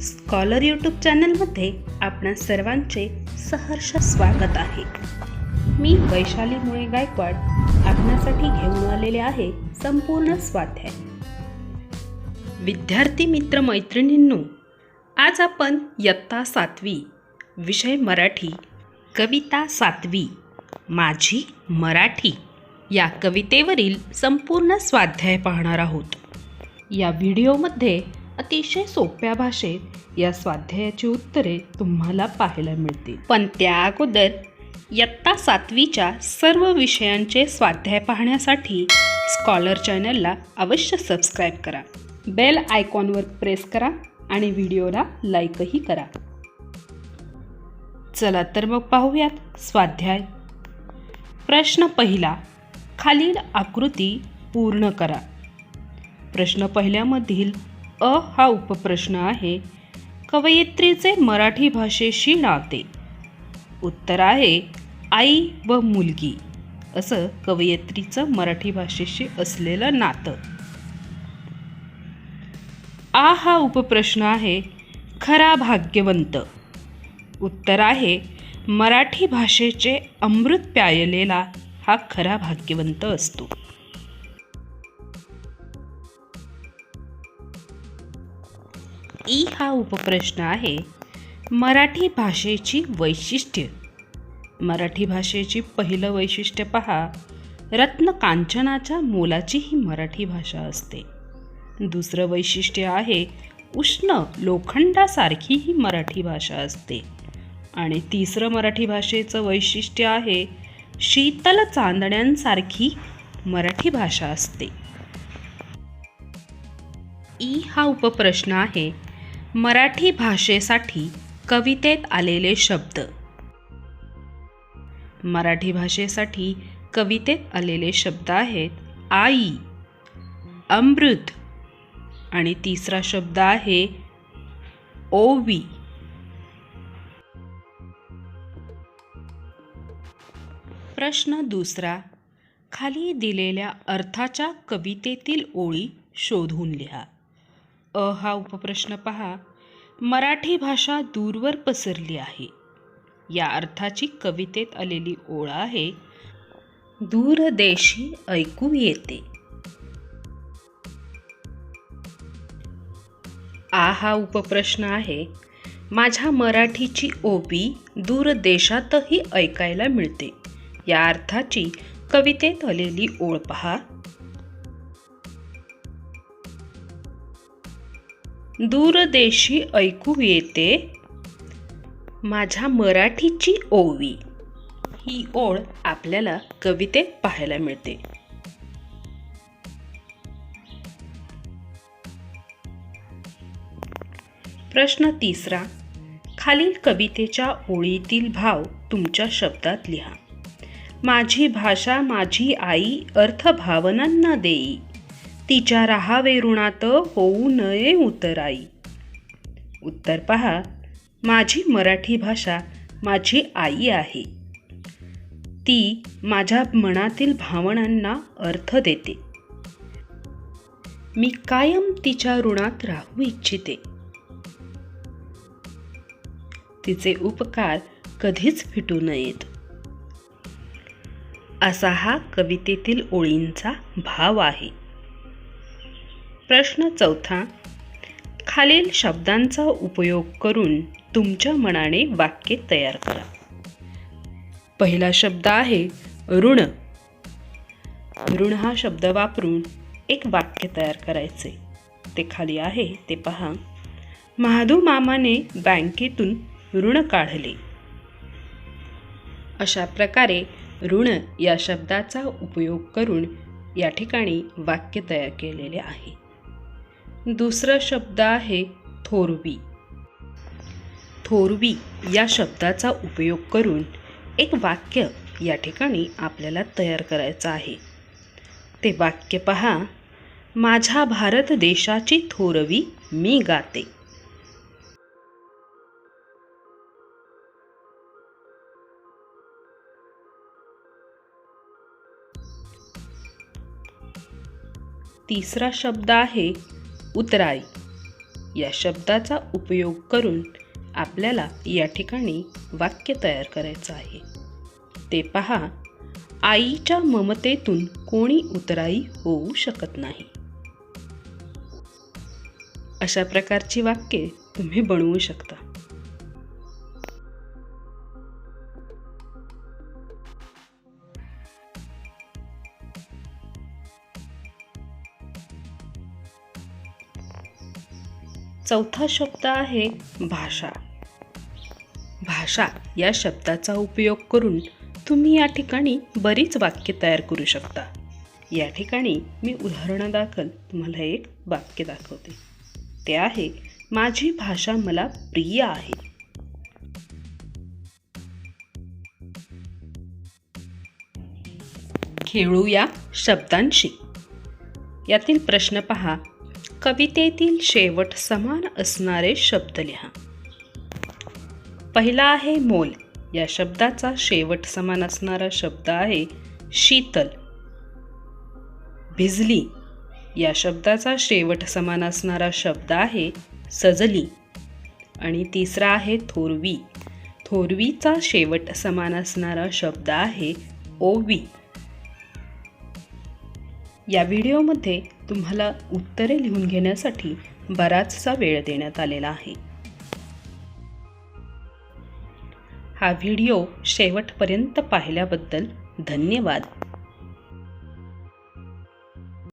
Scholar YouTube चॅनलमध्ये आपणा सर्वांचे सहर्ष स्वागत आहे. मी वैशाली मुळे गायकवाड आपणासाठी घेऊन आलेले आहे संपूर्ण स्वाध्याय. विद्यार्थी मित्र मैत्रिणींनो आज आपण इयत्ता सातवी विषय मराठी कविता सातवी माझी मराठी या कवितेवरील संपूर्ण स्वाध्याय पाहणार आहोत. या व्हिडिओमध्ये अतिशय सोप्या भाषेत या स्वाध्यायाची उत्तरे तुम्हाला पाहायला मिळतील. पण त्या अगोदर इयत्ता सातवीच्या सर्व विषयांचे स्वाध्याय पाहण्यासाठी स्कॉलर चॅनलला अवश्य सबस्क्राईब करा. बेल आयकॉनवर प्रेस करा आणि व्हिडिओला लाईकही करा. चला तर मग पाहूयात स्वाध्याय. प्रश्न पहिला खालील आकृती पूर्ण करा. प्रश्न पहिल्यामधील अ हा उपप्रश्न आहे कवयित्रीचे मराठी भाषेशी नाते. उत्तर आहे आई व मुलगी. असं कवयित्रीचं मराठी भाषेशी असलेलं नातं. आ हा उपप्रश्न आहे खरा भाग्यवंत. उत्तर आहे मराठी भाषेचे अमृत प्यायलेला हा खरा भाग्यवंत असतो. ई हा उपप्रश्न आहे. मराठी भाषेची वैशिष्ट्य. मराठी भाषेची पहिलं वैशिष्ट्य पहा. रत्न कांचनाच्या मोलाची ही मराठी भाषा असते. दुसरं वैशिष्ट्य आहे उष्ण लोखंडासारखी ही मराठी भाषा असते. आणि तिसरं मराठी भाषेचं वैशिष्ट्य आहे शीतल चांदण्यांसारखी मराठी भाषा असते. ई हा उपप्रश्न आहे मराठी भाषेसाठी कवितेत आलेले शब्द. मराठी भाषेसाठी कवितेत आलेले शब्द आहेत आई अमृत आणि तिसरा शब्द आहे ओवी. प्रश्न दुसरा खाली दिलेल्या अर्थाच्या कवितेतील ओळी शोधून लिहा. अ हा उपप्रश्न पहा. मराठी भाषा दूरवर पसरली आहे. या अर्थाची कवितेत आलेली ओळ आहे दूरदेशी ऐकू येते. आ हा उपप्रश्न आहे माझ्या मराठीची ओबी दूरदेशातही ऐकायला मिळते. या अर्थाची कवितेत आलेली ओळ पहा. दूरदेशी ऐकू येते. माझ्या मराठीची ओवी. ही ओळ आपल्याला कवितेत पाहायला मिळते. प्रश्न तिसरा. खालील कवितेच्या ओळीतील भाव तुमच्या शब्दात लिहा. माझी भाषा माझी आई अर्थ भावनांना देई. तिच्या राहावे ऋणात होऊ नये उतराई उत्तर पहा माझी मराठी भाषा माझी आई आहे. ती माझ्या मनातील भावनांना अर्थ देते. मी कायम तिच्या ऋणात राहू इच्छिते. तिचे उपकार कधीच फिटू नयेत. असा हा कवितेतील ओळींचा भाव आहे. प्रश्न चौथा खालील शब्दांचा उपयोग करून तुमच्या मनाने वाक्य तयार करा. पहिला शब्द आहे ऋण. ऋण हा शब्द वापरून एक वाक्य तयार करायचे. ते खाली आहे ते पहा. महादू मामाने बँकेतून ऋण काढले. अशा प्रकारे ऋण या शब्दाचा उपयोग करून या ठिकाणी वाक्य तयार केलेले आहे. दुसरा शब्द आहे थोरवी. थोरवी या शब्दाचा उपयोग करून एक वाक्य या ठिकाणी आपल्याला तयार करायचं आहे. ते वाक्य पहा माझ्या भारत देशाची थोरवी मी गाते. तिसरा शब्द आहे उतराई या शब्दाचा उपयोग करून आपल्याला या ठिकाणी वाक्य तयार करायचं आहे. ते पहा आईच्या ममतेतून कोणी उतराई होऊ शकत नाही. अशा प्रकारची वाक्ये तुम्ही बनवू शकता. चौथा शब्द आहे भाषा. भाषा या शब्दाचा उपयोग करून तुम्ही या ठिकाणी बरीच वाक्य तयार करू शकता. या ठिकाणी मी उदाहरणादाखल तुम्हाला एक वाक्य दाखवते. ते आहे माझी भाषा मला प्रिय आहे. खेळूया शब्दांशी. यातील प्रश्न पहा कवितेतील शेवट समान असणारे शब्द लिहा. पहिला आहे मोल. या शब्दाचा शेवट समान असणारा शब्द आहे शीतल. भिजली. या शब्दाचा शेवट समान असणारा शब्द आहे सजली. आणि तिसरा आहे थोरवी. थोरवीचा शेवट समान असणारा शब्द आहे ओवी. या व्हिडिओमध्ये तुम्हाला उत्तरे लिहून घेण्यासाठी बराचसा वेळ देण्यात आलेला आहे. हा व्हिडिओ शेवटपर्यंत पाहिल्याबद्दल धन्यवाद.